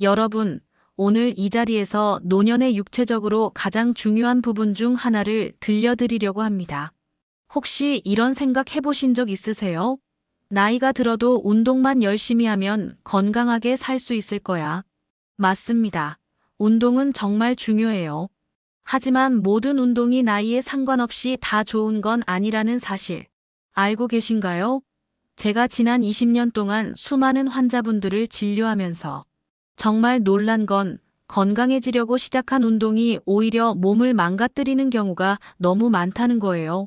여러분, 오늘 이 자리에서 노년의 육체적으로 가장 중요한 부분 중 하나를 들려드리려고 합니다. 혹시 이런 생각 해보신 적 있으세요? 나이가 들어도 운동만 열심히 하면 건강하게 살 수 있을 거야. 맞습니다. 운동은 정말 중요해요. 하지만 모든 운동이 나이에 상관없이 다 좋은 건 아니라는 사실. 알고 계신가요? 제가 지난 20년 동안 수많은 환자분들을 진료하면서 정말 놀란 건 건강해지려고 시작한 운동이 오히려 몸을 망가뜨리는 경우가 너무 많다는 거예요.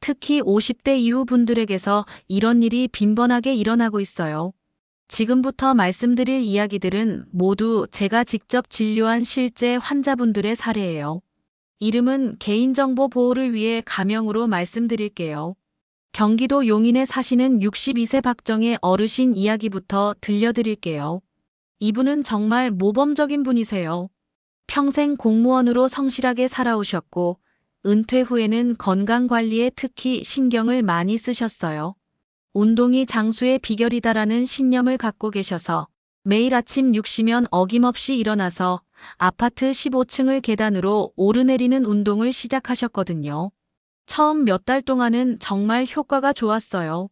특히 50대 이후 분들에게서 이런 일이 빈번하게 일어나고 있어요. 지금부터 말씀드릴 이야기들은 모두 제가 직접 진료한 실제 환자분들의 사례예요. 이름은 개인정보 보호를 위해 가명으로 말씀드릴게요. 경기도 용인에 사시는 62세 박정의 어르신 이야기부터 들려드릴게요. 이분은 정말 모범적인 분이세요. 평생 공무원으로 성실하게 살아오셨고, 은퇴 후에는 건강 관리에 특히 신경을 많이 쓰셨어요. 운동이 장수의 비결이다라는 신념을 갖고 계셔서 매일 아침 6시면 어김없이 일어나서 아파트 15층을 계단으로 오르내리는 운동을 시작하셨거든요. 처음 몇 달 동안은 정말 효과가 좋았어요.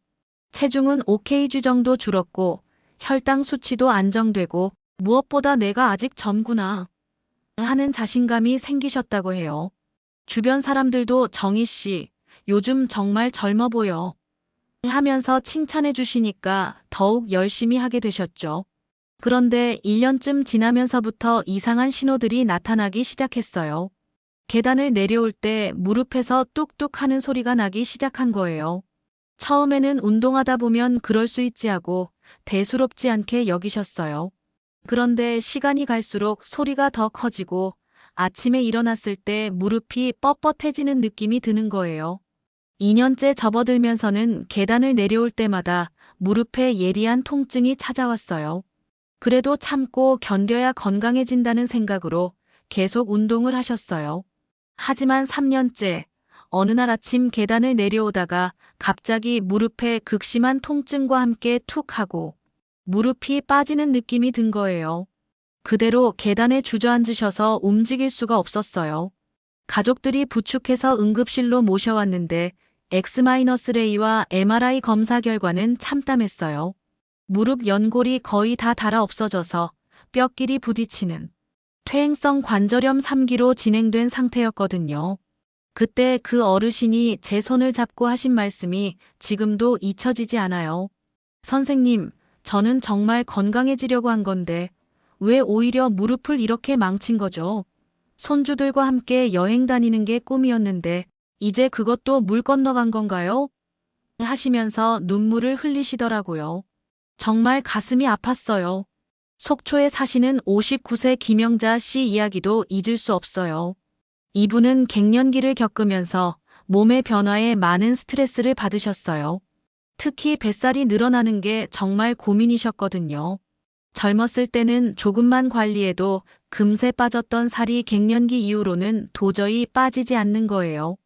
체중은 5kg 정도 줄었고 혈당 수치도 안정되고 무엇보다 내가 아직 젊구나 하는 자신감이 생기셨다고 해요. 주변 사람들도 정희 씨, 요즘 정말 젊어 보여. 하면서 칭찬해 주시니까 더욱 열심히 하게 되셨죠. 그런데 1년쯤 지나면서부터 이상한 신호들이 나타나기 시작했어요. 계단을 내려올 때 무릎에서 뚝뚝 하는 소리가 나기 시작한 거예요. 처음에는 운동하다 보면 그럴 수 있지 하고 대수롭지 않게 여기셨어요. 그런데 시간이 갈수록 소리가 더 커지고 아침에 일어났을 때 무릎이 뻣뻣해지는 느낌이 드는 거예요. 2년째 접어들면서는 계단을 내려올 때마다 무릎에 예리한 통증이 찾아왔어요. 그래도 참고 견뎌야 건강해진다는 생각으로 계속 운동을 하셨어요. 하지만 3년째 어느 날 아침 계단을 내려오다가 갑자기 무릎에 극심한 통증과 함께 툭 하고 무릎이 빠지는 느낌이 든 거예요. 그대로 계단에 주저앉으셔서 움직일 수가 없었어요. 가족들이 부축해서 응급실로 모셔왔는데 X-레이와 MRI 검사 결과는 참담했어요. 무릎 연골이 거의 다 닳아 없어져서 뼈끼리 부딪히는 퇴행성 관절염 3기로 진행된 상태였거든요. 그때 그 어르신이 제 손을 잡고 하신 말씀이 지금도 잊혀지지 않아요. 선생님, 저는 정말 건강해지려고 한 건데 왜 오히려 무릎을 이렇게 망친 거죠? 손주들과 함께 여행 다니는 게 꿈이었는데 이제 그것도 물 건너간 건가요? 하시면서 눈물을 흘리시더라고요. 정말 가슴이 아팠어요. 속초에 사시는 59세 김영자 씨 이야기도 잊을 수 없어요. 이분은 갱년기를 겪으면서 몸의 변화에 많은 스트레스를 받으셨어요. 특히 뱃살이 늘어나는 게 정말 고민이셨거든요. 젊었을 때는 조금만 관리해도 금세 빠졌던 살이 갱년기 이후로는 도저히 빠지지 않는 거예요.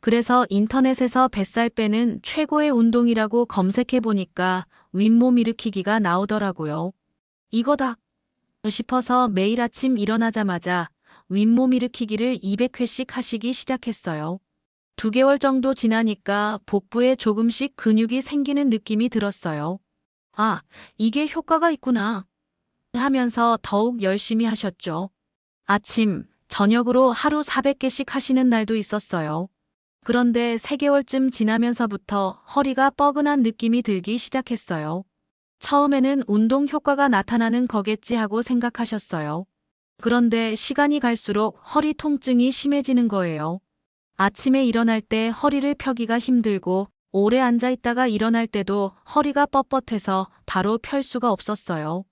그래서 인터넷에서 뱃살 빼는 최고의 운동이라고 검색해 보니까 윗몸 일으키기가 나오더라고요. 이거다 싶어서 매일 아침 일어나자마자 윗몸 일으키기를 200회씩 하시기 시작했어요. 두 개월 정도 지나니까 복부에 조금씩 근육이 생기는 느낌이 들었어요. 아, 이게 효과가 있구나. 하면서 더욱 열심히 하셨죠. 아침, 저녁으로 하루 400개씩 하시는 날도 있었어요. 그런데 3개월쯤 지나면서부터 허리가 뻐근한 느낌이 들기 시작했어요. 처음에는 운동 효과가 나타나는 거겠지 하고 생각하셨어요. 그런데 시간이 갈수록 허리 통증이 심해지는 거예요. 아침에 일어날 때 허리를 펴기가 힘들고 오래 앉아 있다가 일어날 때도 허리가 뻣뻣해서 바로 펼 수가 없었어요.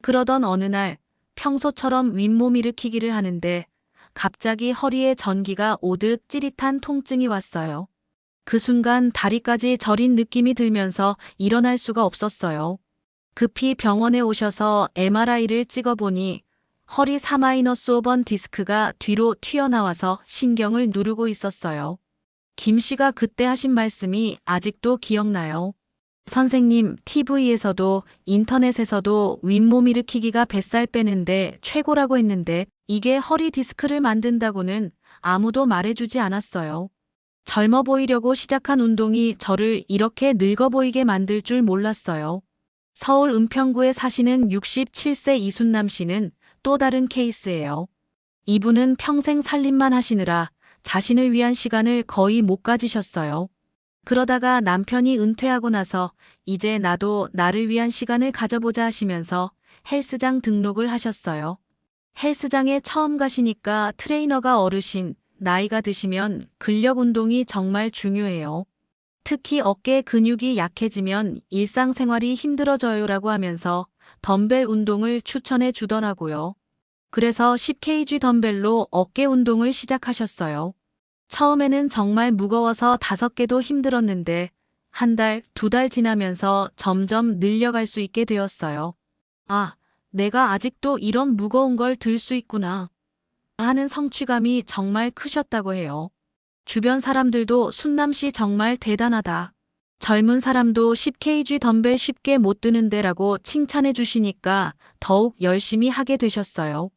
그러던 어느 날 평소처럼 윗몸 일으키기를 하는데 갑자기 허리에 전기가 오듯 찌릿한 통증이 왔어요. 그 순간 다리까지 저린 느낌이 들면서 일어날 수가 없었어요. 급히 병원에 오셔서 MRI를 찍어보니 허리 4-5번 디스크가 뒤로 튀어나와서 신경을 누르고 있었어요. 김 씨가 그때 하신 말씀이 아직도 기억나요. 선생님, TV에서도 인터넷에서도 윗몸 일으키기가 뱃살 빼는데 최고라고 했는데 이게 허리 디스크를 만든다고는 아무도 말해주지 않았어요. 젊어 보이려고 시작한 운동이 저를 이렇게 늙어 보이게 만들 줄 몰랐어요. 서울 은평구에 사시는 67세 이순남 씨는 또 다른 케이스예요. 이분은 평생 살림만 하시느라 자신을 위한 시간을 거의 못 가지셨어요. 그러다가 남편이 은퇴하고 나서 이제 나도 나를 위한 시간을 가져보자 하시면서 헬스장 등록을 하셨어요. 헬스장에 처음 가시니까 트레이너가 어르신, 나이가 드시면 근력 운동이 정말 중요해요. 특히 어깨 근육이 약해지면 일상생활이 힘들어져요라고 하면서 덤벨 운동을 추천해 주더라고요. 그래서 10kg 덤벨로 어깨 운동을 시작하셨어요. 처음에는 정말 무거워서 다섯 개도 힘들었는데 한 달, 두 달 지나면서 점점 늘려갈 수 있게 되었어요. 아, 내가 아직도 이런 무거운 걸 들 수 있구나. 하는 성취감이 정말 크셨다고 해요. 주변 사람들도 순남 씨 정말 대단하다. 젊은 사람도 10kg 덤벨 쉽게 못 드는데 라고 칭찬해 주시니까 더욱 열심히 하게 되셨어요.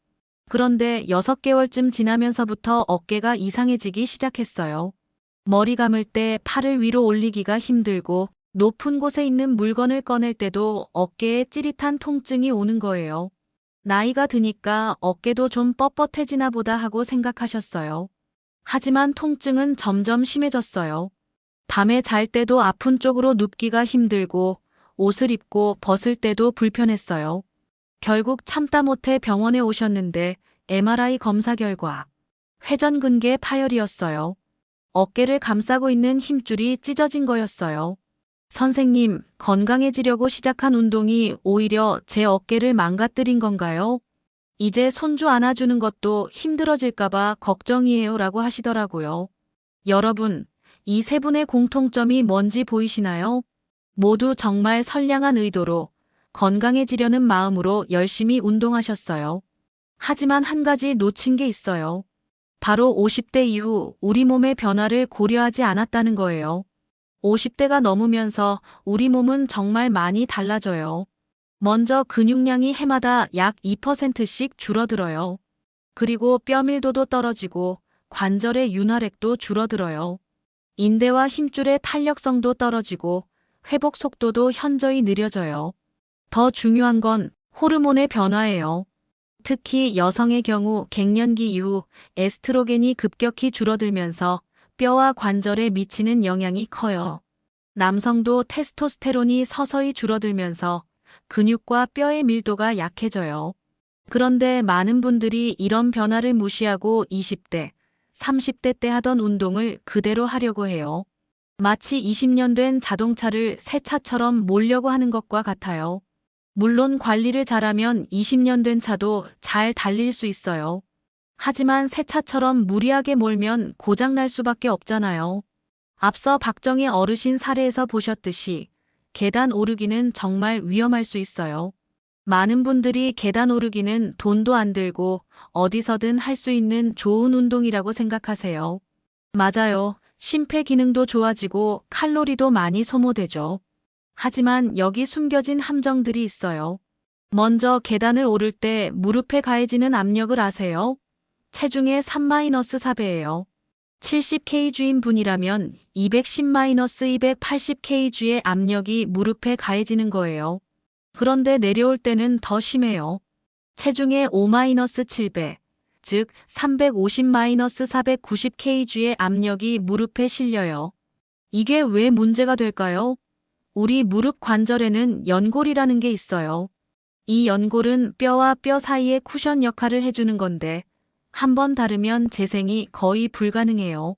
그런데 6개월쯤 지나면서부터 어깨가 이상해지기 시작했어요. 머리 감을 때 팔을 위로 올리기가 힘들고 높은 곳에 있는 물건을 꺼낼 때도 어깨에 찌릿한 통증이 오는 거예요. 나이가 드니까 어깨도 좀 뻣뻣해지나 보다 하고 생각하셨어요. 하지만 통증은 점점 심해졌어요. 밤에 잘 때도 아픈 쪽으로 눕기가 힘들고 옷을 입고 벗을 때도 불편했어요. 결국 참다 못해 병원에 오셨는데 MRI 검사 결과 회전근개 파열이었어요. 어깨를 감싸고 있는 힘줄이 찢어진 거였어요. 선생님, 건강해지려고 시작한 운동이 오히려 제 어깨를 망가뜨린 건가요? 이제 손주 안아주는 것도 힘들어질까봐 걱정이에요 라고 하시더라고요. 여러분, 이 세 분의 공통점이 뭔지 보이시나요? 모두 정말 선량한 의도로 건강해지려는 마음으로 열심히 운동하셨어요. 하지만 한 가지 놓친 게 있어요. 바로 50대 이후 우리 몸의 변화를 고려하지 않았다는 거예요. 50대가 넘으면서 우리 몸은 정말 많이 달라져요. 먼저 근육량이 해마다 약 2%씩 줄어들어요. 그리고 뼈 밀도도 떨어지고 관절의 윤활액도 줄어들어요. 인대와 힘줄의 탄력성도 떨어지고 회복 속도도 현저히 느려져요. 더 중요한 건 호르몬의 변화예요. 특히 여성의 경우 갱년기 이후 에스트로겐이 급격히 줄어들면서 뼈와 관절에 미치는 영향이 커요. 남성도 테스토스테론이 서서히 줄어들면서 근육과 뼈의 밀도가 약해져요. 그런데 많은 분들이 이런 변화를 무시하고 20대, 30대 때 하던 운동을 그대로 하려고 해요. 마치 20년 된 자동차를 새 차처럼 몰려고 하는 것과 같아요. 물론 관리를 잘하면 20년 된 차도 잘 달릴 수 있어요. 하지만 새 차처럼 무리하게 몰면 고장날 수밖에 없잖아요. 앞서 박정희 어르신 사례에서 보셨듯이 계단 오르기는 정말 위험할 수 있어요. 많은 분들이 계단 오르기는 돈도 안 들고 어디서든 할 수 있는 좋은 운동이라고 생각하세요. 맞아요. 심폐 기능도 좋아지고 칼로리도 많이 소모되죠. 하지만 여기 숨겨진 함정들이 있어요. 먼저 계단을 오를 때 무릎에 가해지는 압력을 아세요? 체중의 3-4배예요. 70kg인 분이라면 210-280kg의 압력이 무릎에 가해지는 거예요. 그런데 내려올 때는 더 심해요. 체중의 5-7배, 즉 350-490kg의 압력이 무릎에 실려요. 이게 왜 문제가 될까요? 우리 무릎 관절에는 연골이라는 게 있어요. 이 연골은 뼈와 뼈 사이의 쿠션 역할을 해주는 건데 한 번 다르면 재생이 거의 불가능해요.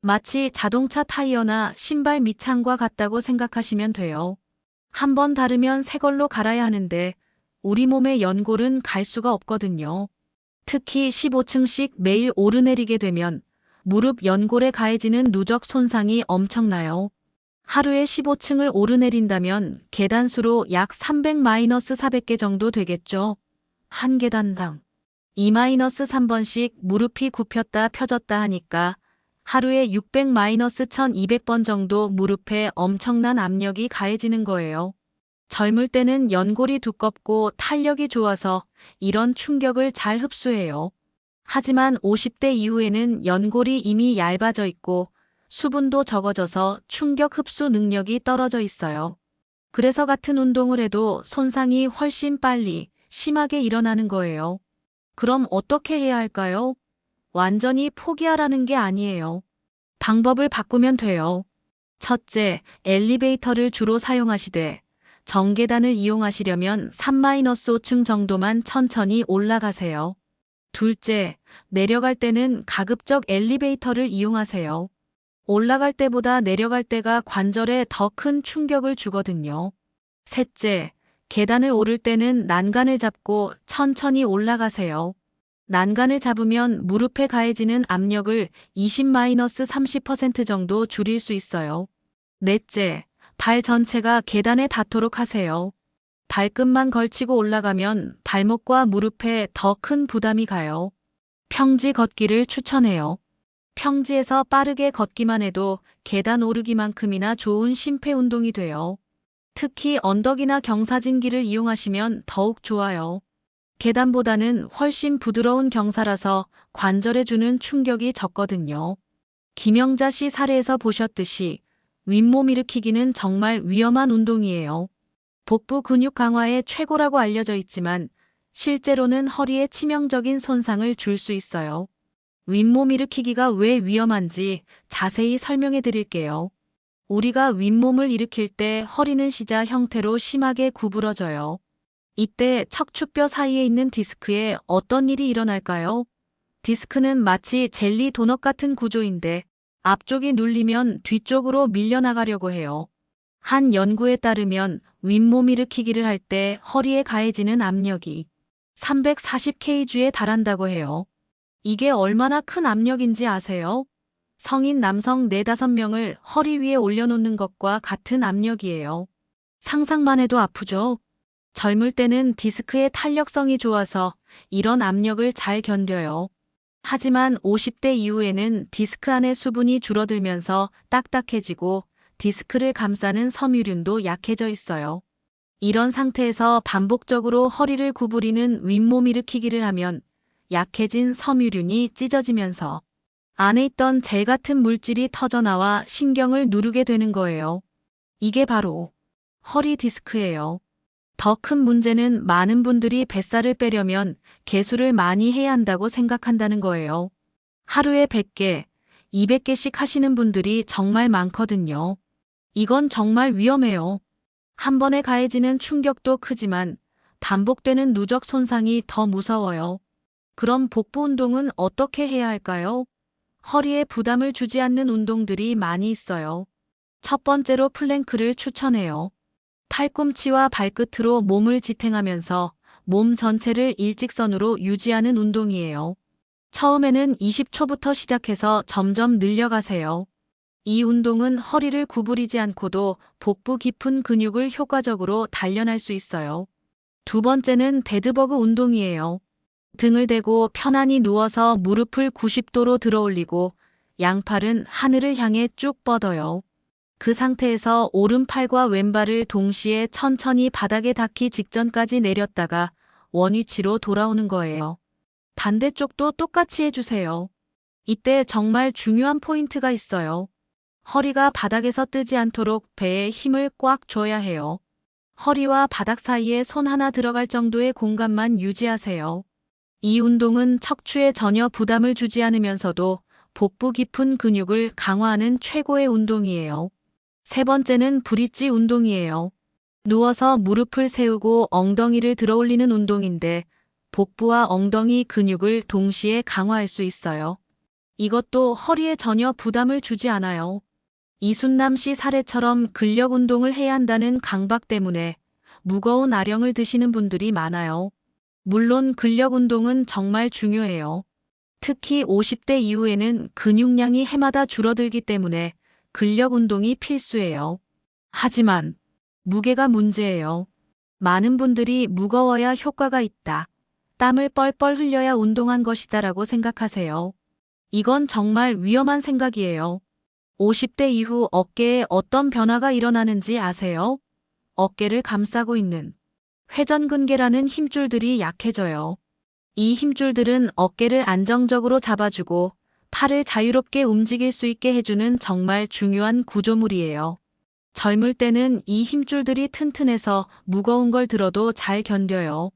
마치 자동차 타이어나 신발 밑창과 같다고 생각하시면 돼요. 한 번 다르면 새 걸로 갈아야 하는데 우리 몸의 연골은 갈 수가 없거든요. 특히 15층씩 매일 오르내리게 되면 무릎 연골에 가해지는 누적 손상이 엄청나요. 하루에 15층을 오르내린다면 계단수로 약 300-400개 정도 되겠죠. 한 계단당 2-3번씩 무릎이 굽혔다 펴졌다 하니까 하루에 600-1200번 정도 무릎에 엄청난 압력이 가해지는 거예요. 젊을 때는 연골이 두껍고 탄력이 좋아서 이런 충격을 잘 흡수해요. 하지만 50대 이후에는 연골이 이미 얇아져 있고 수분도 적어져서 충격 흡수 능력이 떨어져 있어요. 그래서 같은 운동을 해도 손상이 훨씬 빨리 심하게 일어나는 거예요. 그럼 어떻게 해야 할까요? 완전히 포기하라는 게 아니에요. 방법을 바꾸면 돼요. 첫째, 엘리베이터를 주로 사용하시되 정계단을 이용하시려면 3-5층 정도만 천천히 올라가세요. 둘째, 내려갈 때는 가급적 엘리베이터를 이용하세요. 올라갈 때보다 내려갈 때가 관절에 더 큰 충격을 주거든요. 셋째, 계단을 오를 때는 난간을 잡고 천천히 올라가세요. 난간을 잡으면 무릎에 가해지는 압력을 20-30% 정도 줄일 수 있어요. 넷째, 발 전체가 계단에 닿도록 하세요. 발끝만 걸치고 올라가면 발목과 무릎에 더 큰 부담이 가요. 평지 걷기를 추천해요. 평지에서 빠르게 걷기만 해도 계단 오르기만큼이나 좋은 심폐 운동이 돼요. 특히 언덕이나 경사진길을 이용하시면 더욱 좋아요. 계단보다는 훨씬 부드러운 경사라서 관절에 주는 충격이 적거든요. 김영자 씨 사례에서 보셨듯이 윗몸 일으키기는 정말 위험한 운동이에요. 복부 근육 강화에 최고라고 알려져 있지만 실제로는 허리에 치명적인 손상을 줄 수 있어요. 윗몸 일으키기가 왜 위험한지 자세히 설명해 드릴게요. 우리가 윗몸을 일으킬 때 허리는 시자 형태로 심하게 구부러져요. 이때 척추뼈 사이에 있는 디스크에 어떤 일이 일어날까요? 디스크는 마치 젤리 도넛 같은 구조인데 앞쪽이 눌리면 뒤쪽으로 밀려나가려고 해요. 한 연구에 따르면 윗몸 일으키기를 할 때 허리에 가해지는 압력이 340kg에 달한다고 해요. 이게 얼마나 큰 압력인지 아세요? 성인 남성 4, 5명을 허리 위에 올려놓는 것과 같은 압력이에요. 상상만 해도 아프죠? 젊을 때는 디스크의 탄력성이 좋아서 이런 압력을 잘 견뎌요. 하지만 50대 이후에는 디스크 안의 수분이 줄어들면서 딱딱해지고 디스크를 감싸는 섬유륜도 약해져 있어요. 이런 상태에서 반복적으로 허리를 구부리는 윗몸 일으키기를 하면 약해진 섬유륜이 찢어지면서 안에 있던 젤 같은 물질이 터져나와 신경을 누르게 되는 거예요. 이게 바로 허리 디스크예요. 더 큰 문제는 많은 분들이 뱃살을 빼려면 개수를 많이 해야 한다고 생각한다는 거예요. 하루에 100개, 200개씩 하시는 분들이 정말 많거든요. 이건 정말 위험해요. 한 번에 가해지는 충격도 크지만 반복되는 누적 손상이 더 무서워요. 그럼 복부 운동은 어떻게 해야 할까요? 허리에 부담을 주지 않는 운동들이 많이 있어요. 첫 번째로 플랭크를 추천해요. 팔꿈치와 발끝으로 몸을 지탱하면서 몸 전체를 일직선으로 유지하는 운동이에요. 처음에는 20초부터 시작해서 점점 늘려가세요. 이 운동은 허리를 구부리지 않고도 복부 깊은 근육을 효과적으로 단련할 수 있어요. 두 번째는 데드버그 운동이에요. 등을 대고 편안히 누워서 무릎을 90도로 들어 올리고 양팔은 하늘을 향해 쭉 뻗어요. 그 상태에서 오른팔과 왼발을 동시에 천천히 바닥에 닿기 직전까지 내렸다가 원위치로 돌아오는 거예요. 반대쪽도 똑같이 해주세요. 이때 정말 중요한 포인트가 있어요. 허리가 바닥에서 뜨지 않도록 배에 힘을 꽉 줘야 해요. 허리와 바닥 사이에 손 하나 들어갈 정도의 공간만 유지하세요. 이 운동은 척추에 전혀 부담을 주지 않으면서도 복부 깊은 근육을 강화하는 최고의 운동이에요. 세 번째는 브릿지 운동이에요. 누워서 무릎을 세우고 엉덩이를 들어 올리는 운동인데 복부와 엉덩이 근육을 동시에 강화할 수 있어요. 이것도 허리에 전혀 부담을 주지 않아요. 이순남 씨 사례처럼 근력 운동을 해야 한다는 강박 때문에 무거운 아령을 드시는 분들이 많아요. 물론 근력 운동은 정말 중요해요. 특히 50대 이후에는 근육량이 해마다 줄어들기 때문에 근력 운동이 필수예요. 하지만 무게가 문제예요. 많은 분들이 무거워야 효과가 있다. 땀을 뻘뻘 흘려야 운동한 것이다 라고 생각하세요. 이건 정말 위험한 생각이에요. 50대 이후 어깨에 어떤 변화가 일어나는지 아세요? 어깨를 감싸고 있는 회전근개라는 힘줄들이 약해져요. 이 힘줄들은 어깨를 안정적으로 잡아주고 팔을 자유롭게 움직일 수 있게 해주는 정말 중요한 구조물이에요. 젊을 때는 이 힘줄들이 튼튼해서 무거운 걸 들어도 잘 견뎌요.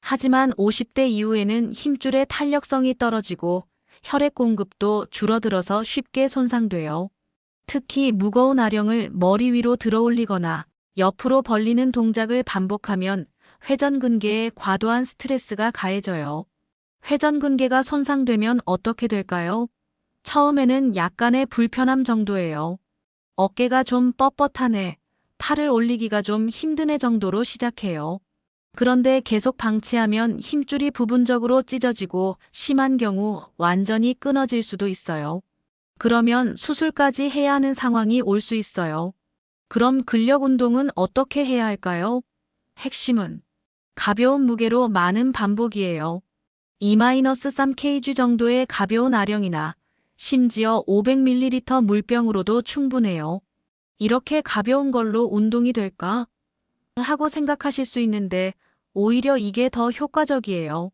하지만 50대 이후에는 힘줄의 탄력성이 떨어지고 혈액 공급도 줄어들어서 쉽게 손상돼요. 특히 무거운 아령을 머리 위로 들어 올리거나 옆으로 벌리는 동작을 반복하면 회전근개에 과도한 스트레스가 가해져요. 회전근개가 손상되면 어떻게 될까요? 처음에는 약간의 불편함 정도예요. 어깨가 좀 뻣뻣하네, 팔을 올리기가 좀 힘드네 정도로 시작해요. 그런데 계속 방치하면 힘줄이 부분적으로 찢어지고 심한 경우 완전히 끊어질 수도 있어요. 그러면 수술까지 해야 하는 상황이 올 수 있어요. 그럼 근력 운동은 어떻게 해야 할까요? 핵심은 가벼운 무게로 많은 반복이에요. 2-3kg 정도의 가벼운 아령이나 심지어 500ml 물병으로도 충분해요. 이렇게 가벼운 걸로 운동이 될까? 하고 생각하실 수 있는데 오히려 이게 더 효과적이에요.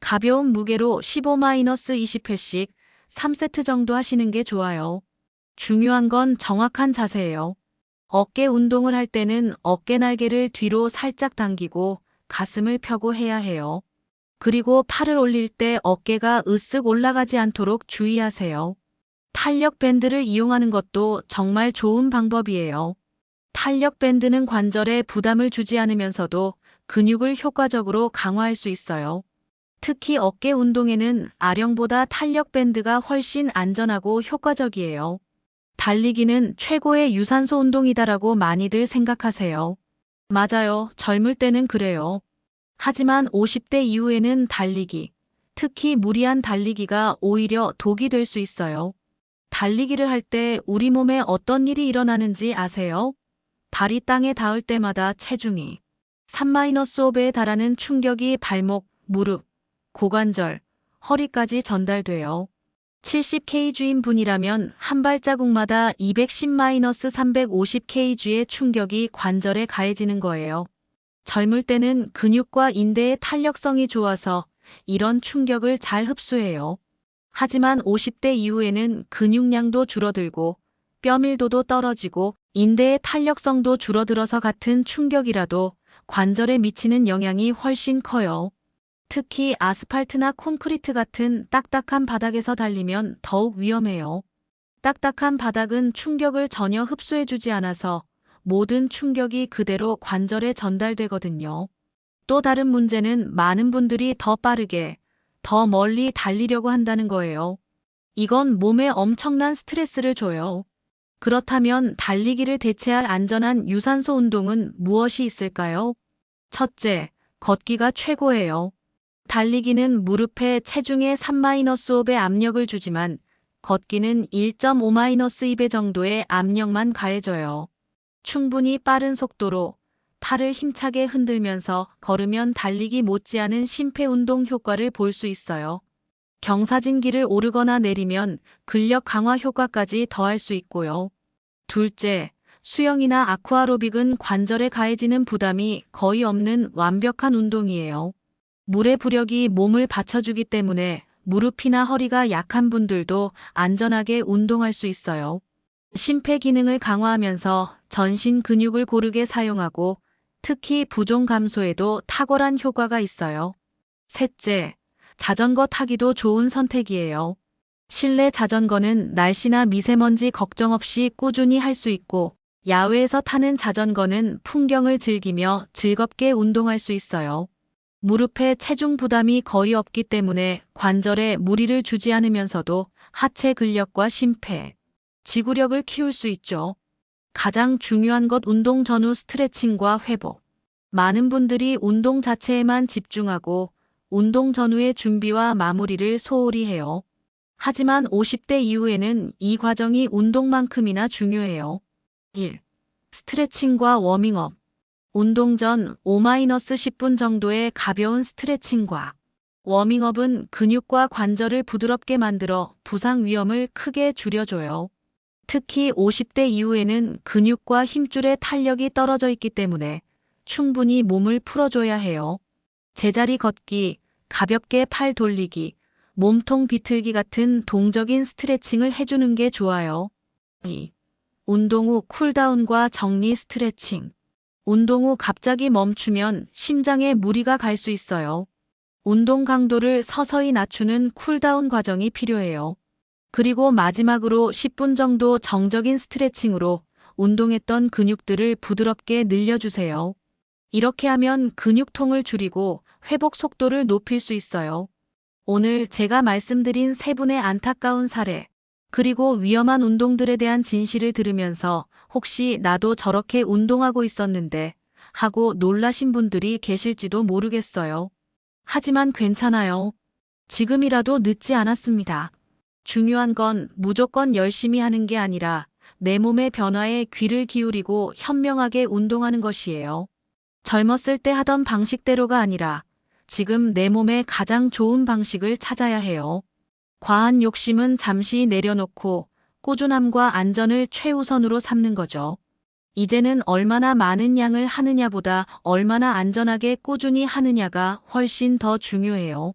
가벼운 무게로 15-20회씩 3세트 정도 하시는 게 좋아요. 중요한 건 정확한 자세예요. 어깨 운동을 할 때는 어깨 날개를 뒤로 살짝 당기고 가슴을 펴고 해야 해요. 그리고 팔을 올릴 때 어깨가 으쓱 올라가지 않도록 주의하세요. 탄력 밴드를 이용하는 것도 정말 좋은 방법이에요. 탄력 밴드는 관절에 부담을 주지 않으면서도 근육을 효과적으로 강화할 수 있어요. 특히 어깨 운동에는 아령보다 탄력 밴드가 훨씬 안전하고 효과적이에요. 달리기는 최고의 유산소 운동이다라고 많이들 생각하세요. 맞아요. 젊을 때는 그래요. 하지만 50대 이후에는 달리기, 특히 무리한 달리기가 오히려 독이 될 수 있어요. 달리기를 할 때 우리 몸에 어떤 일이 일어나는지 아세요? 발이 땅에 닿을 때마다 체중이 3-5배에 달하는 충격이 발목, 무릎, 고관절, 허리까지 전달돼요. 70kg인 분이라면 한 발자국마다 210-350kg의 충격이 관절에 가해지는 거예요. 젊을 때는 근육과 인대의 탄력성이 좋아서 이런 충격을 잘 흡수해요. 하지만 50대 이후에는 근육량도 줄어들고 뼈 밀도도 떨어지고 인대의 탄력성도 줄어들어서 같은 충격이라도 관절에 미치는 영향이 훨씬 커요. 특히 아스팔트나 콘크리트 같은 딱딱한 바닥에서 달리면 더욱 위험해요. 딱딱한 바닥은 충격을 전혀 흡수해주지 않아서 모든 충격이 그대로 관절에 전달되거든요. 또 다른 문제는 많은 분들이 더 빠르게, 더 멀리 달리려고 한다는 거예요. 이건 몸에 엄청난 스트레스를 줘요. 그렇다면 달리기를 대체할 안전한 유산소 운동은 무엇이 있을까요? 첫째, 걷기가 최고예요. 달리기는 무릎에 체중의 3-5배 압력을 주지만 걷기는 1.5-2배 정도의 압력만 가해져요. 충분히 빠른 속도로 팔을 힘차게 흔들면서 걸으면 달리기 못지않은 심폐운동 효과를 볼 수 있어요. 경사진길을 오르거나 내리면 근력 강화 효과까지 더할 수 있고요. 둘째, 수영이나 아쿠아로빅은 관절에 가해지는 부담이 거의 없는 완벽한 운동이에요. 물의 부력이 몸을 받쳐주기 때문에 무릎이나 허리가 약한 분들도 안전하게 운동할 수 있어요. 심폐 기능을 강화하면서 전신 근육을 고르게 사용하고 특히 부종 감소에도 탁월한 효과가 있어요. 셋째, 자전거 타기도 좋은 선택이에요. 실내 자전거는 날씨나 미세먼지 걱정 없이 꾸준히 할 수 있고 야외에서 타는 자전거는 풍경을 즐기며 즐겁게 운동할 수 있어요. 무릎에 체중 부담이 거의 없기 때문에 관절에 무리를 주지 않으면서도 하체 근력과 심폐, 지구력을 키울 수 있죠. 가장 중요한 것 운동 전후 스트레칭과 회복. 많은 분들이 운동 자체에만 집중하고 운동 전후의 준비와 마무리를 소홀히 해요. 하지만 50대 이후에는 이 과정이 운동만큼이나 중요해요. 1. 스트레칭과 워밍업. 운동 전 5-10분 정도의 가벼운 스트레칭과 워밍업은 근육과 관절을 부드럽게 만들어 부상 위험을 크게 줄여줘요. 특히 50대 이후에는 근육과 힘줄의 탄력이 떨어져 있기 때문에 충분히 몸을 풀어줘야 해요. 제자리 걷기, 가볍게 팔 돌리기, 몸통 비틀기 같은 동적인 스트레칭을 해주는 게 좋아요. 2. 운동 후 쿨다운과 정리 스트레칭. 운동 후 갑자기 멈추면 심장에 무리가 갈 수 있어요. 운동 강도를 서서히 낮추는 쿨다운 과정이 필요해요. 그리고 마지막으로 10분 정도 정적인 스트레칭으로 운동했던 근육들을 부드럽게 늘려주세요. 이렇게 하면 근육통을 줄이고 회복 속도를 높일 수 있어요. 오늘 제가 말씀드린 세 분의 안타까운 사례, 그리고 위험한 운동들에 대한 진실을 들으면서 혹시 나도 저렇게 운동하고 있었는데 하고 놀라신 분들이 계실지도 모르겠어요. 하지만 괜찮아요. 지금이라도 늦지 않았습니다. 중요한 건 무조건 열심히 하는 게 아니라 내 몸의 변화에 귀를 기울이고 현명하게 운동하는 것이에요. 젊었을 때 하던 방식대로가 아니라 지금 내 몸에 가장 좋은 방식을 찾아야 해요. 과한 욕심은 잠시 내려놓고 꾸준함과 안전을 최우선으로 삼는 거죠. 이제는 얼마나 많은 양을 하느냐보다 얼마나 안전하게 꾸준히 하느냐가 훨씬 더 중요해요.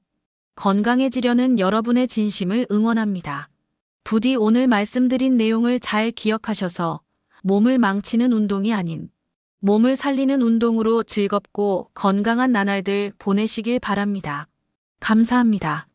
건강해지려는 여러분의 진심을 응원합니다. 부디 오늘 말씀드린 내용을 잘 기억하셔서 몸을 망치는 운동이 아닌 몸을 살리는 운동으로 즐겁고 건강한 나날들 보내시길 바랍니다. 감사합니다.